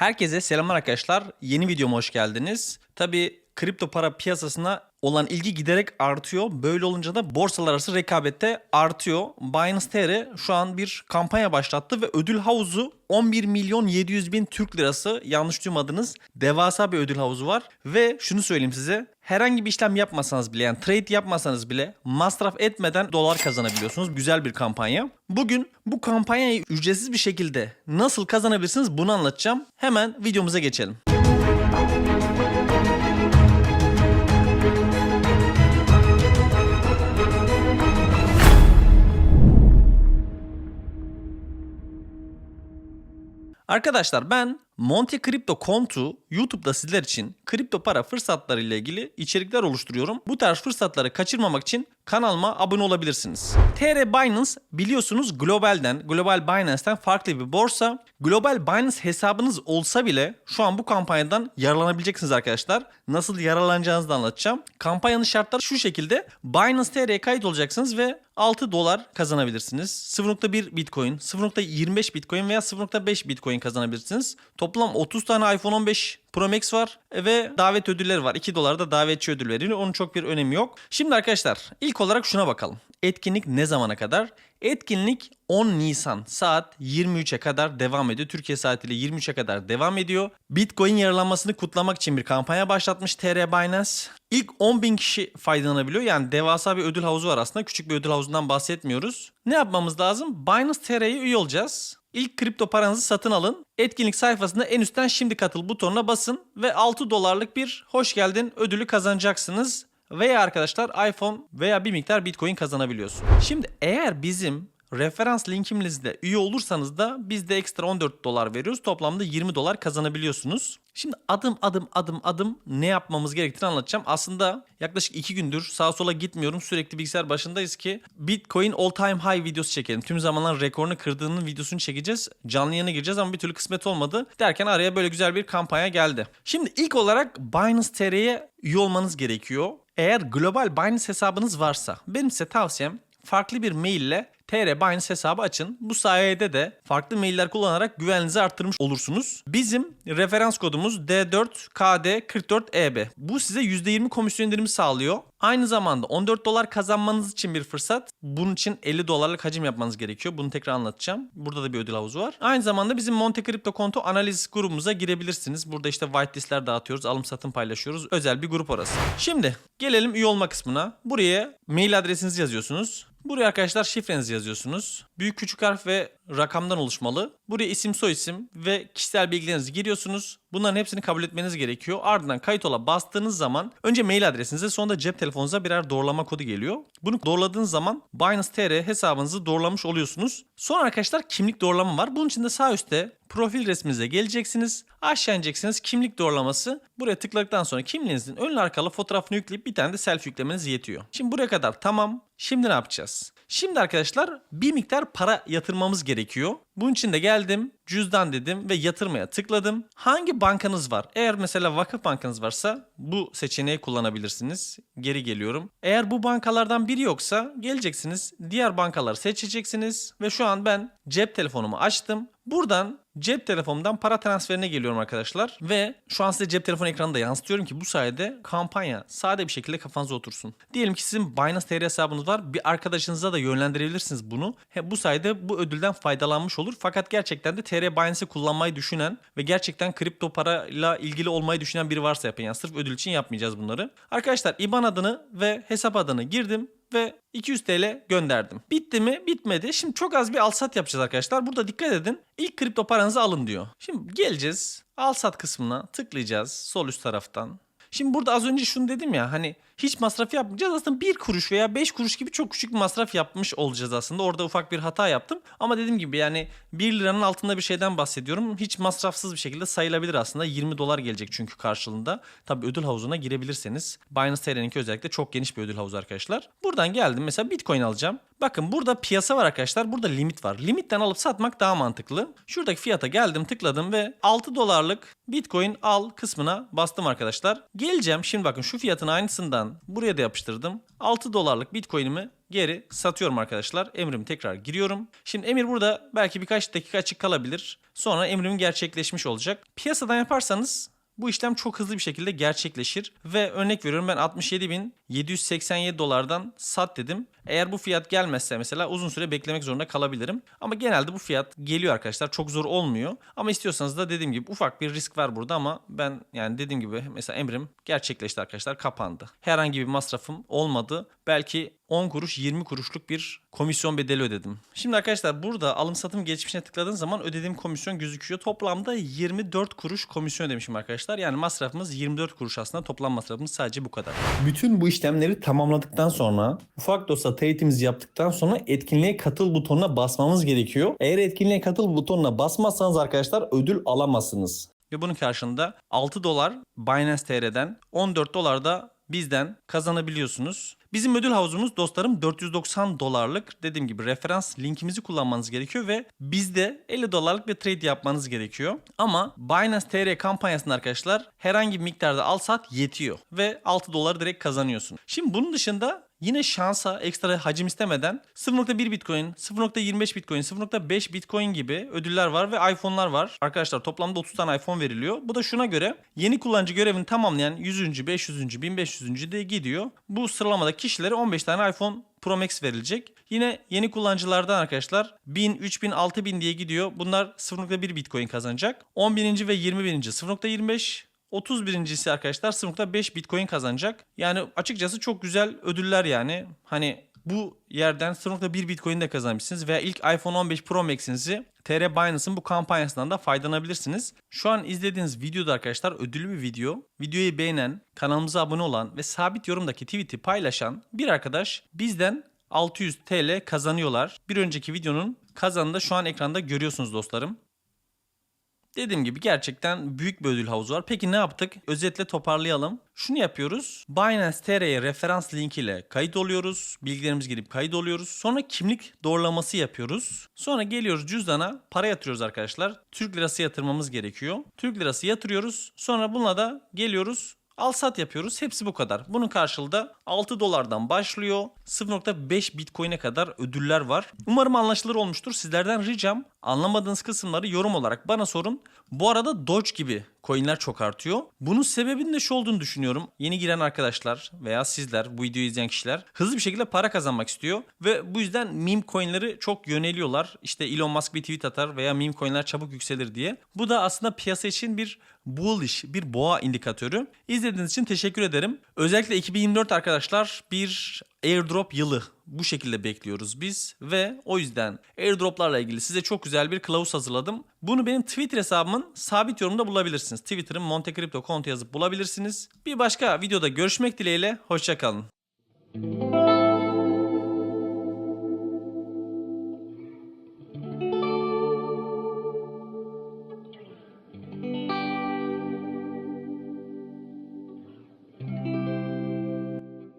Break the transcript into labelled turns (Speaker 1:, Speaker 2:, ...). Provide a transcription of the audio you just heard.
Speaker 1: Herkese selamlar arkadaşlar. Yeni videoma hoş geldiniz. Tabii kripto para piyasasına olan ilgi giderek artıyor. Böyle olunca da borsalar arası rekabette artıyor. Binance TR şu an bir kampanya başlattı ve ödül havuzu 11 milyon 700 bin Türk lirası yanlış duymadınız. Devasa bir ödül havuzu var. Ve şunu söyleyeyim size. Herhangi bir işlem yapmasanız bile yani trade yapmasanız bile masraf etmeden dolar kazanabiliyorsunuz. Güzel bir kampanya. Bugün bu kampanyayı ücretsiz bir şekilde nasıl kazanabilirsiniz bunu anlatacağım. Hemen videomuza geçelim. Arkadaşlar ben Monte Crypto Kontu YouTube'da sizler için kripto para fırsatları ile ilgili içerikler oluşturuyorum. Bu tarz fırsatları kaçırmamak için kanalıma abone olabilirsiniz. TR Binance biliyorsunuz globalden, Global Binance'ten farklı bir borsa. Global Binance hesabınız olsa bile şu an bu kampanyadan yararlanabileceksiniz arkadaşlar. Nasıl yararlanacağınızı da anlatacağım. Kampanyanın şartları şu şekilde. Binance TR'ye kayıt olacaksınız ve 6 dolar kazanabilirsiniz. 0.1 Bitcoin, 0.25 Bitcoin veya 0.5 Bitcoin kazanabilirsiniz. Toplam 30 tane iPhone 15 Pro Max var ve davet ödülleri var. 2 dolar da davetçi ödül veriliyor. Onun çok bir önemi yok. Şimdi arkadaşlar ilk olarak şuna bakalım. Etkinlik ne zamana kadar? Etkinlik 10 Nisan saat 23'e kadar devam ediyor. Türkiye saatiyle 23'e kadar devam ediyor. Bitcoin yararlanmasını kutlamak için bir kampanya başlatmış TR Binance. İlk 10 bin kişi faydalanabiliyor. Yani devasa bir ödül havuzu var aslında. Küçük bir ödül havuzundan bahsetmiyoruz. Ne yapmamız lazım? Binance TR'ye üye olacağız. İlk kripto paranızı satın alın. Etkinlik sayfasında en üstten şimdi katıl butonuna basın ve 6 dolarlık bir hoş geldin ödülü kazanacaksınız. Veya arkadaşlar iPhone veya bir miktar Bitcoin kazanabiliyorsun. Şimdi eğer bizim referans linkimizde üye olursanız da biz de ekstra 14 dolar veriyoruz. Toplamda 20 dolar kazanabiliyorsunuz. Şimdi adım adım adım adım ne yapmamız gerektiğini anlatacağım. Aslında yaklaşık 2 gündür sağa sola gitmiyorum. Sürekli bilgisayar başındayız ki Bitcoin all time high videosu çekelim. Tüm zamanlar rekorunu kırdığının videosunu çekeceğiz. Canlı yayına gireceğiz ama bir türlü kısmet olmadı. Derken araya böyle güzel bir kampanya geldi. Şimdi ilk olarak Binance TR'ye üye olmanız gerekiyor. Eğer global Binance hesabınız varsa benim size tavsiyem farklı bir maille TR Binance hesabı açın. Bu sayede de farklı mailler kullanarak güvenliğinizi arttırmış olursunuz. Bizim referans kodumuz D4KD44EB. Bu size %20 komisyon indirimi sağlıyor. Aynı zamanda 14 dolar kazanmanız için bir fırsat. Bunun için 50 dolarlık hacim yapmanız gerekiyor. Bunu tekrar anlatacağım. Burada da bir ödül havuzu var. Aynı zamanda bizim Monte Crypto konto analiz grubumuza girebilirsiniz. Burada işte whitelistler dağıtıyoruz. Alım satım paylaşıyoruz. Özel bir grup orası. Şimdi gelelim üye olma kısmına. Buraya mail adresinizi yazıyorsunuz. Buraya arkadaşlar şifrenizi yazıyorsunuz. Büyük küçük harf ve rakamdan oluşmalı. Buraya isim soyisim ve kişisel bilgilerinizi giriyorsunuz. Bunların hepsini kabul etmeniz gerekiyor. Ardından kayıt ola bastığınız zaman önce mail adresinize sonra da cep telefonunuza birer doğrulama kodu geliyor. Bunu doğruladığınız zaman Binance TR hesabınızı doğrulamış oluyorsunuz. Sonra arkadaşlar kimlik doğrulama var. Bunun için de sağ üstte profil resminize geleceksiniz. Aşağı ineceksiniz kimlik doğrulaması. Buraya tıkladıktan sonra kimliğinizin ön arkalı fotoğrafını yükleyip bir tane de selfie yüklemeniz yetiyor. Şimdi buraya kadar tamam. Şimdi ne yapacağız? Şimdi arkadaşlar bir miktar para yatırmamız gerekiyor. Bunun için de geldim, cüzdan dedim ve yatırmaya tıkladım. Hangi bankanız var? Eğer mesela vakıf bankanız varsa bu seçeneği kullanabilirsiniz. Geri geliyorum. Eğer bu bankalardan biri yoksa geleceksiniz. Diğer bankaları seçeceksiniz ve şu an ben cep telefonumu açtım. Buradan cep telefonumdan para transferine geliyorum arkadaşlar. Ve şu an size cep telefonu ekranında yansıtıyorum ki bu sayede kampanya sade bir şekilde kafanıza otursun. Diyelim ki sizin Binance TR hesabınız var. Bir arkadaşınıza da yönlendirebilirsiniz bunu. He, bu sayede bu ödülden faydalanmış olur. Fakat gerçekten de TR Binance'i kullanmayı düşünen ve gerçekten kripto parayla ilgili olmayı düşünen biri varsa yapın. Yani sırf ödül için yapmayacağız bunları. Arkadaşlar IBAN adını ve hesap adını girdim ve 200 TL gönderdim. Bitti mi? Bitmedi. Şimdi çok az bir alsat yapacağız arkadaşlar. Burada dikkat edin. İlk kripto paranızı alın diyor. Şimdi geleceğiz. Alsat kısmına tıklayacağız sol üst taraftan. Şimdi burada az önce şunu dedim ya hani hiç masraf yapmayacağız. Aslında bir kuruş veya beş kuruş gibi çok küçük bir masraf yapmış olacağız aslında. Orada ufak bir hata yaptım. Ama dediğim gibi yani 1 liranın altında bir şeyden bahsediyorum. Hiç masrafsız bir şekilde sayılabilir aslında. 20 dolar gelecek çünkü karşılığında. Tabii ödül havuzuna girebilirseniz. Binance TR'ninki özellikle çok geniş bir ödül havuzu arkadaşlar. Buradan geldim mesela Bitcoin alacağım. Bakın burada piyasa var arkadaşlar. Burada limit var. Limitten alıp satmak daha mantıklı. Şuradaki fiyata geldim tıkladım ve 6 dolarlık Bitcoin al kısmına bastım arkadaşlar. Geleceğim şimdi bakın şu fiyatın aynısından buraya da yapıştırdım. 6 dolarlık Bitcoin'imi geri satıyorum arkadaşlar. Emrimi tekrar giriyorum. Şimdi emir burada belki birkaç dakika açık kalabilir. Sonra emrim gerçekleşmiş olacak. Piyasadan yaparsanız bu işlem çok hızlı bir şekilde gerçekleşir ve örnek veriyorum ben 67.787 dolardan sat dedim. Eğer bu fiyat gelmezse mesela uzun süre beklemek zorunda kalabilirim. Ama genelde bu fiyat geliyor arkadaşlar. Çok zor olmuyor. Ama istiyorsanız da dediğim gibi ufak bir risk var burada ama ben yani dediğim gibi mesela emrim gerçekleşti arkadaşlar kapandı. Herhangi bir masrafım olmadı. Belki 10 kuruş 20 kuruşluk bir komisyon bedeli ödedim. Şimdi arkadaşlar burada alım satım geçmişine tıkladığın zaman ödediğim komisyon gözüküyor. Toplamda 24 kuruş komisyon ödemişim arkadaşlar. Yani masrafımız 24 kuruş aslında toplam masrafımız sadece bu kadar. Bütün bu işlemleri tamamladıktan sonra ufak da olsa teyitimizi yaptıktan sonra etkinliğe katıl butonuna basmamız gerekiyor. Eğer etkinliğe katıl butonuna basmazsanız arkadaşlar ödül alamazsınız. Ve bunun karşılığında 6 dolar Binance TR'den 14 dolar da bizden kazanabiliyorsunuz. Bizim ödül havuzumuz dostlarım 490 dolarlık. Dediğim gibi referans linkimizi kullanmanız gerekiyor ve bizde 50 dolarlık bir trade yapmanız gerekiyor. Ama Binance TR kampanyasında arkadaşlar herhangi bir miktarda al sat yetiyor ve 6 dolar direkt kazanıyorsun. Şimdi bunun dışında Yine şansa ekstra hacim istemeden 0.1 Bitcoin, 0.25 Bitcoin, 0.5 Bitcoin gibi ödüller var ve iPhone'lar var. Arkadaşlar toplamda 30 tane iPhone veriliyor. Bu da şuna göre yeni kullanıcı görevini tamamlayan 100. 500. 1500. de gidiyor. Bu sıralamada kişilere 15 tane iPhone Pro Max verilecek. Yine yeni kullanıcılardan arkadaşlar 1000, 3000, 6000 diye gidiyor. Bunlar 0.1 Bitcoin kazanacak. 10.000. ve 20.000. 0.25 31.si arkadaşlar 0.5 Bitcoin kazanacak. Yani açıkçası çok güzel ödüller yani. Hani bu yerden 0.1 Bitcoin de kazanmışsınız veya ilk iPhone 15 Pro Max'inizi TR Binance'ın bu kampanyasından da faydalanabilirsiniz. Şu an izlediğiniz videoda arkadaşlar ödüllü bir video. Videoyu beğenen, kanalımıza abone olan ve sabit yorumdaki tweet'i paylaşan bir arkadaş bizden 600 TL kazanıyorlar. Bir önceki videonun kazanını da şu an ekranda görüyorsunuz dostlarım. Dediğim gibi gerçekten büyük bir ödül havuzu var. Peki ne yaptık? Özetle toparlayalım. Şunu yapıyoruz. Binance TR'ye referans link ile kayıt oluyoruz. Bilgilerimiz girip kayıt oluyoruz. Sonra kimlik doğrulaması yapıyoruz. Sonra geliyoruz cüzdana para yatırıyoruz arkadaşlar. Türk lirası yatırmamız gerekiyor. Türk lirası yatırıyoruz. Sonra bununla da geliyoruz Al sat yapıyoruz. Hepsi bu kadar. Bunun karşılığı 6 dolardan başlıyor. 0.5 Bitcoin'e kadar ödüller var. Umarım anlaşılır olmuştur. Sizlerden ricam anlamadığınız kısımları yorum olarak bana sorun. Bu arada Doge gibi coinler çok artıyor. Bunun sebebinin de şu olduğunu düşünüyorum. Yeni giren arkadaşlar veya sizler bu videoyu izleyen kişiler hızlı bir şekilde para kazanmak istiyor ve bu yüzden meme coinleri çok yöneliyorlar. İşte Elon Musk bir tweet atar veya meme coinler çabuk yükselir diye. Bu da aslında piyasa için bir bullish, bir boğa indikatörü. İzlediğiniz için teşekkür ederim. Özellikle 2024 arkadaşlar bir airdrop yılı bu şekilde bekliyoruz biz ve o yüzden airdroplarla ilgili size çok güzel bir kılavuz hazırladım. Bunu benim Twitter hesabımın sabit yorumda bulabilirsiniz. Twitter'ın Monte Crypto kontu yazıp bulabilirsiniz. Bir başka videoda görüşmek dileğiyle hoşçakalın.